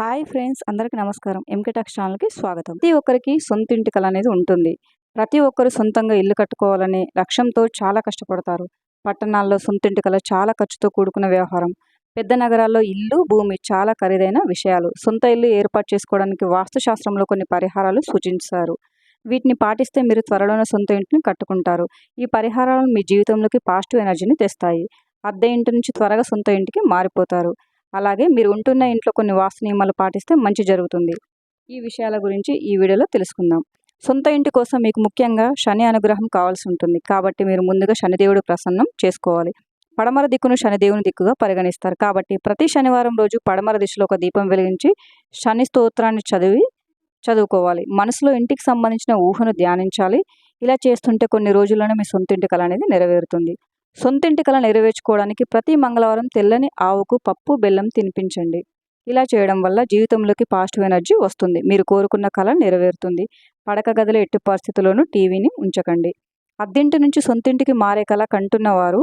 Hi friends అందరికీ నమస్కారం. MK talks ఛానల్కి స్వాగతం. ప్రతి ఒక్కరికి సొంత ఇంటి కళ అనేది ఉంటుంది. ప్రతి ఒక్కరు సొంతంగా ఇల్లు కట్టుకోవాలనే లక్ష్యంతో చాలా కష్టపడతారు. పట్టణాల్లో సొంత ఇంటి కళ చాలా ఖర్చుతో కూడుకున్న వ్యవహారం. పెద్ద నగరాల్లో ఇల్లు భూమి చాలా ఖరీదైన విషయాలు. సొంత ఇల్లు ఏర్పాటు చేసుకోవడానికి వాస్తుశాస్త్రంలో కొన్ని పరిహారాలు సూచించారు. వీటిని పాటిస్తే మీరు త్వరలోనే సొంత ఇంటిని కట్టుకుంటారు. ఈ పరిహారాలు మీ జీవితంలోకి పాజిటివ్ ఎనర్జీని తెస్తాయి. అద్దె ఇంటి నుంచి త్వరగా సొంత ఇంటికి మారిపోతారు. అలాగే మీరు ఉంటున్న ఇంట్లో కొన్ని వాస్తు నియమాలు పాటిస్తే మంచి జరుగుతుంది. ఈ విషయాల గురించి ఈ వీడియోలో తెలుసుకుందాం. సొంత ఇంటి కోసం మీకు ముఖ్యంగా శని అనుగ్రహం కావాల్సి ఉంటుంది. కాబట్టి మీరు ముందుగా శనిదేవుడు ప్రసన్నం చేసుకోవాలి. పడమర దిక్కును శనిదేవుని దిక్కుగా పరిగణిస్తారు. కాబట్టి ప్రతి శనివారం రోజు పడమర దిశలో ఒక దీపం వెలిగించి శని స్తోత్రాన్ని చదివి చదువుకోవాలి. మనసులో ఇంటికి సంబంధించిన ఊహను ధ్యానించాలి. ఇలా చేస్తుంటే కొన్ని రోజుల్లోనే మీ సొంత ఇంటి కళ అనేది నెరవేరుతుంది. సొంతింటి కళ నెరవేర్చుకోవడానికి ప్రతి మంగళవారం తెల్లని ఆవుకు పప్పు బెల్లం తినిపించండి. ఇలా చేయడం వల్ల జీవితంలోకి పాజిటివ్ ఎనర్జీ వస్తుంది. మీరు కోరుకున్న కళ నెరవేరుతుంది. పడక గదిలో ఎట్టి పరిస్థితుల్లోనూ టీవీని ఉంచకండి. అద్దెంటి నుంచి సొంతింటికి మారే కళ కంటున్నవారు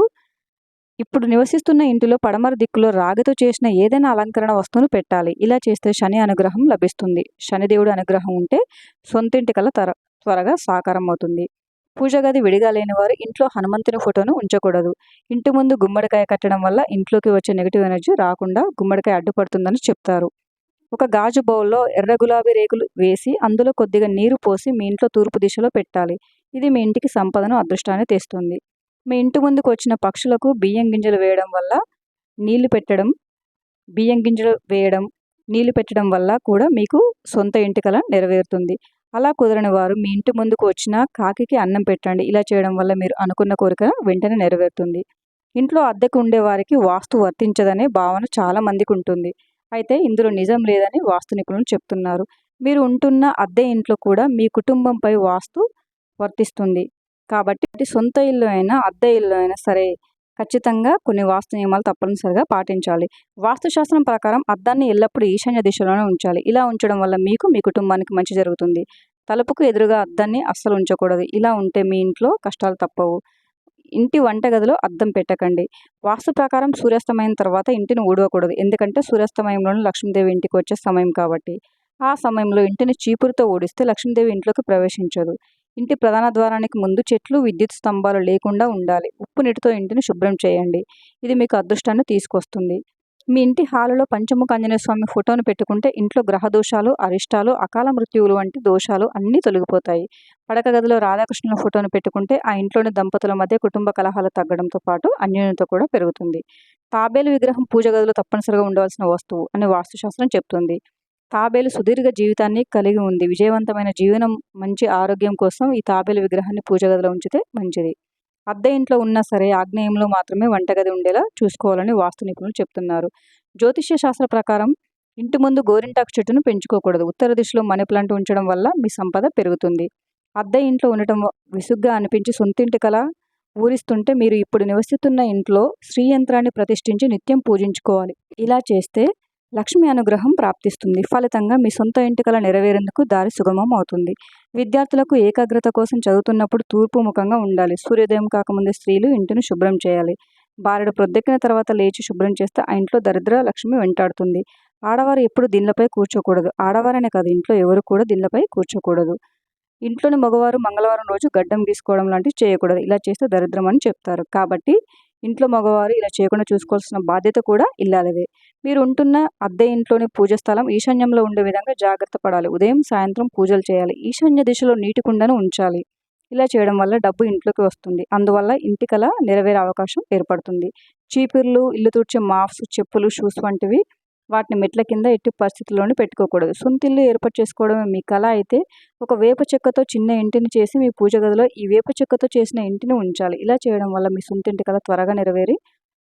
ఇప్పుడు నివసిస్తున్న ఇంటిలో పడమర దిక్కులో రాగితో చేసిన ఏదైనా అలంకరణ వస్తువును పెట్టాలి. ఇలా చేస్తే శని అనుగ్రహం లభిస్తుంది. శనిదేవుడు అనుగ్రహం ఉంటే సొంతింటి కళ త్వర త్వరగా సాకారం అవుతుంది పూజ గది విడిగా లేని వారు ఇంట్లో హనుమంతుని ఫోటోను ఉంచకూడదు. ఇంటి ముందు గుమ్మడికాయ కట్టడం వల్ల ఇంట్లోకి వచ్చే నెగిటివ్ ఎనర్జీ రాకుండా గుమ్మడికాయ అడ్డుపడుతుందని చెప్తారు. ఒక గాజు బౌల్లో ఎర్ర గులాబీ రేకులు వేసి అందులో కొద్దిగా నీరు పోసి మీ ఇంట్లో తూర్పు దిశలో పెట్టాలి. ఇది మీ ఇంటికి సంపదను అదృష్టాన్ని తెస్తుంది. మీ ఇంటి ముందుకు వచ్చిన పక్షులకు బియ్యం గింజలు వేయడం వల్ల నీళ్ళు పెట్టడం బియ్యం గింజలు వేయడం నీళ్ళు పెట్టడం వల్ల కూడా మీకు సొంత ఇంటికల నెరవేరుతుంది. అలా కుదరని వారు మీ ఇంటి ముందుకు వచ్చిన కాకికి అన్నం పెట్టండి. ఇలా చేయడం వల్ల మీరు అనుకున్న కోరిక వెంటనే నెరవేరుతుంది. ఇంట్లో అద్దెకు ఉండే వారికి వాస్తు వర్తించదనే భావన చాలా మందికి ఉంటుంది. అయితే ఇందులో నిజం లేదని వాస్తు నిపుణులు చెప్తున్నారు. మీరు ఉంటున్న అద్దె ఇంట్లో కూడా మీ కుటుంబంపై వాస్తు వర్తిస్తుంది. కాబట్టి సొంత ఇల్లు అయినా అద్దె ఇల్లు అయినా సరే ఖచ్చితంగా కొన్ని వాస్తు నియమాలు తప్పనిసరిగా పాటించాలి. వాస్తుశాస్త్రం ప్రకారం అద్దాన్ని ఎల్లప్పుడూ ఈశాన్య దిశలోనే ఉంచాలి. ఇలా ఉంచడం వల్ల మీకు మీ కుటుంబానికి మంచి జరుగుతుంది. తలుపుకు ఎదురుగా అద్దాన్ని అస్సలు ఉంచకూడదు. ఇలా ఉంటే మీ ఇంట్లో కష్టాలు తప్పవు. ఇంటి వంటగదిలో అద్దం పెట్టకండి. వాస్తు ప్రకారం సూర్యాస్తమయం తర్వాత ఇంటిని ఊడవకూడదు. ఎందుకంటే సూర్యాస్తమయంలోనే లక్ష్మీదేవి ఇంటికి వచ్చే సమయం కాబట్టి. ఆ సమయంలో ఇంటిని చీపురుతో ఊడిస్తే లక్ష్మీదేవి ఇంట్లోకి ప్రవేశించదు. ఇంటి ప్రధాన ద్వారానికి ముందు చెట్లు విద్యుత్ స్తంభాలు లేకుండా ఉండాలి. ఉప్పు నీటితో ఇంటిని శుభ్రం చేయండి. ఇది మీకు అదృష్టాన్ని తీసుకొస్తుంది. మీ ఇంటి హాలులో పంచముఖ ఆంజనేయ స్వామి ఫోటోను పెట్టుకుంటే ఇంట్లో గ్రహ దోషాలు అరిష్టాలు అకాల మృత్యువులు వంటి దోషాలు అన్నీ తొలగిపోతాయి. పడక గదిలో రాధాకృష్ణుల ఫోటోను పెట్టుకుంటే ఆ ఇంట్లోని దంపతుల మధ్య కుటుంబ కలహాలు తగ్గడంతో పాటు అన్యోన్యత కూడా పెరుగుతుంది. తాబేలు విగ్రహం పూజ గదిలో తప్పనిసరిగా ఉండవలసిన వస్తువు అని వాస్తుశాస్త్రం చెప్తుంది. తాబేలు సుదీర్ఘ జీవితాన్ని కలిగి ఉంది. విజయవంతమైన జీవనం మంచి ఆరోగ్యం కోసం ఈ తాబేలు విగ్రహాన్ని పూజ గదిలో ఉంచితే మంచిది. అద్దె ఇంట్లో ఉన్నా సరే ఆగ్నేయంలో మాత్రమే వంటగది ఉండేలా చూసుకోవాలని వాస్తు నిపుణులు చెప్తున్నారు. జ్యోతిష్య శాస్త్ర ప్రకారం ఇంటి ముందు గోరింటాకు చెట్టును పెంచుకోకూడదు. ఉత్తర దిశలో మనీ ప్లాంట్ ఉంచడం వల్ల మీ సంపద పెరుగుతుంది. అద్దె ఇంట్లో ఉండటం విసుగ్గా అనిపించి సొంతింటి కల ఊరిస్తుంటే మీరు ఇప్పుడు నివసిస్తున్న ఇంట్లో శ్రీ యంత్రాన్ని ప్రతిష్ఠించి నిత్యం పూజించుకోవాలి. ఇలా చేస్తే లక్ష్మి అనుగ్రహం ప్రాప్తిస్తుంది. ఫలితంగా మీ సొంత ఎంటికల నెరవేరేందుకు దారి సుగమం అవుతుంది. విద్యార్థులకు ఏకాగ్రత కోసం చదువుతున్నప్పుడు తూర్పు ముఖంగా ఉండాలి. సూర్యోదయం కాకముందే స్త్రీలు ఇంటిని శుభ్రం చేయాలి. బారెడు ప్రొద్దెక్కిన తర్వాత లేచి శుభ్రం చేస్తే ఆ ఇంట్లో దరిద్ర లక్ష్మి వెంటాడుతుంది. ఆడవారు ఎప్పుడు దీనిపై కూర్చోకూడదు. ఆడవారనే కాదు ఇంట్లో ఎవరు కూడా దీనిపై కూర్చోకూడదు. ఇంట్లోని మగవారు మంగళవారం రోజు గడ్డం గీసుకోవడం లాంటివి చేయకూడదు. ఇలా చేస్తే దరిద్రం అని చెప్తారు. కాబట్టి ఇంట్లో మగవారు ఇలా చేయకుండా చూసుకోవాల్సిన బాధ్యత కూడా ఇల్లాలదే మీరు ఉంటున్న అద్దె ఇంట్లోని పూజ స్థలం ఈశాన్యంలో ఉండే విధంగా జాగ్రత్త పడాలి. ఉదయం సాయంత్రం పూజలు చేయాలి. ఈశాన్య దిశలో నీటి కుండను ఉంచాలి. ఇలా చేయడం వల్ల డబ్బు ఇంట్లోకి వస్తుంది. అందువల్ల ఇంటికల నెరవేరే అవకాశం ఏర్పడుతుంది. చీపుర్లు ఇల్లు తుడిచే మాఫ్స్ చెప్పులు షూస్ వంటివి వాటిని మెట్ల కింద ఎట్టి పరిస్థితుల్లోనూ పెట్టుకోకూడదు. సొంతిల్లు ఏర్పాటు చేసుకోవడమే మీ కళ అయితే ఒక వేప చెక్కతో చిన్న ఇంటిని చేసి మీ పూజ గదిలో ఈ వేప చెక్కతో చేసిన ఇంటిని ఉంచాలి. ఇలా చేయడం వల్ల మీ సొంతింటి కళ త్వరగా నెరవేరి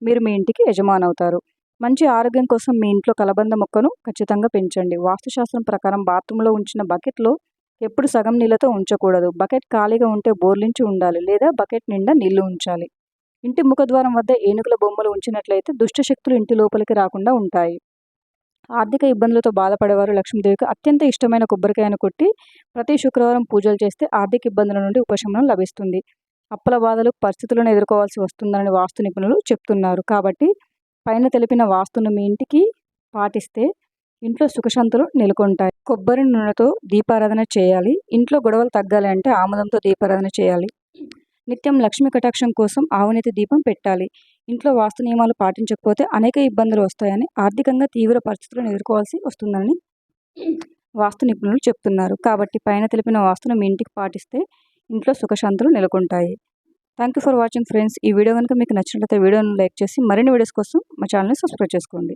మీరు మీ ఇంటికి యజమానవుతారు. మంచి ఆరోగ్యం కోసం మీ ఇంట్లో కలబంద మొక్కను ఖచ్చితంగా పెంచండి. వాస్తుశాస్త్రం ప్రకారం బాత్రూంలో ఉంచిన బకెట్లో ఎప్పుడు సగం నీళ్ళతో ఉంచకూడదు. బకెట్ ఖాళీగా ఉంటే బోర్లించి ఉండాలి లేదా బకెట్ నిండా నీళ్ళు ఉంచాలి. ఇంటి ముఖద్వారం వద్ద ఏనుగుల బొమ్మలు ఉంచినట్లయితే దుష్టశక్తులు ఇంటి లోపలికి రాకుండా ఉంటాయి. ఆర్థిక ఇబ్బందులతో బాధపడేవారు లక్ష్మీదేవికి అత్యంత ఇష్టమైన కొబ్బరికాయను కొట్టి ప్రతి శుక్రవారం పూజలు చేస్తే ఆర్థిక ఇబ్బందుల నుండి ఉపశమనం లభిస్తుంది. అప్పల బాధలు పరిస్థితులను ఎదుర్కోవాల్సి వస్తుందని వాస్తు నిపుణులు చెప్తున్నారు. కాబట్టి పైన తెలిపిన వాస్తును మీ ఇంటికి పాటిస్తే ఇంట్లో సుఖశాంతులు నెలకొంటాయి. కొబ్బరి నూనెతో దీపారాధన చేయాలి. ఇంట్లో గొడవలు తగ్గాలి అంటే ఆముదంతో దీపారాధన చేయాలి. నిత్యం లక్ష్మీ కటాక్షం కోసం ఆవునేతి దీపం పెట్టాలి. ఇంట్లో వాస్తు నియమాలు పాటించకపోతే అనేక ఇబ్బందులు వస్తాయని ఆర్థికంగా తీవ్ర పరిస్థితులను ఎదుర్కోవాల్సి వస్తుందని వాస్తు నిపుణులు చెప్తున్నారు. కాబట్టి పైన తెలిపిన వాస్తును మీ ఇంటికి పాటిస్తే ఇంట్లో సుఖశాంతులు నెలకొంటాయి. Thank you for watching friends. ఈ వీడియో కనుక మీకు నచ్చినట్లయితే వీడియోను లైక్ చేసి మరిన్ని వీడియోస్ కోసం మా ఛానల్ని సబ్స్క్రైబ్ చేసుకోండి.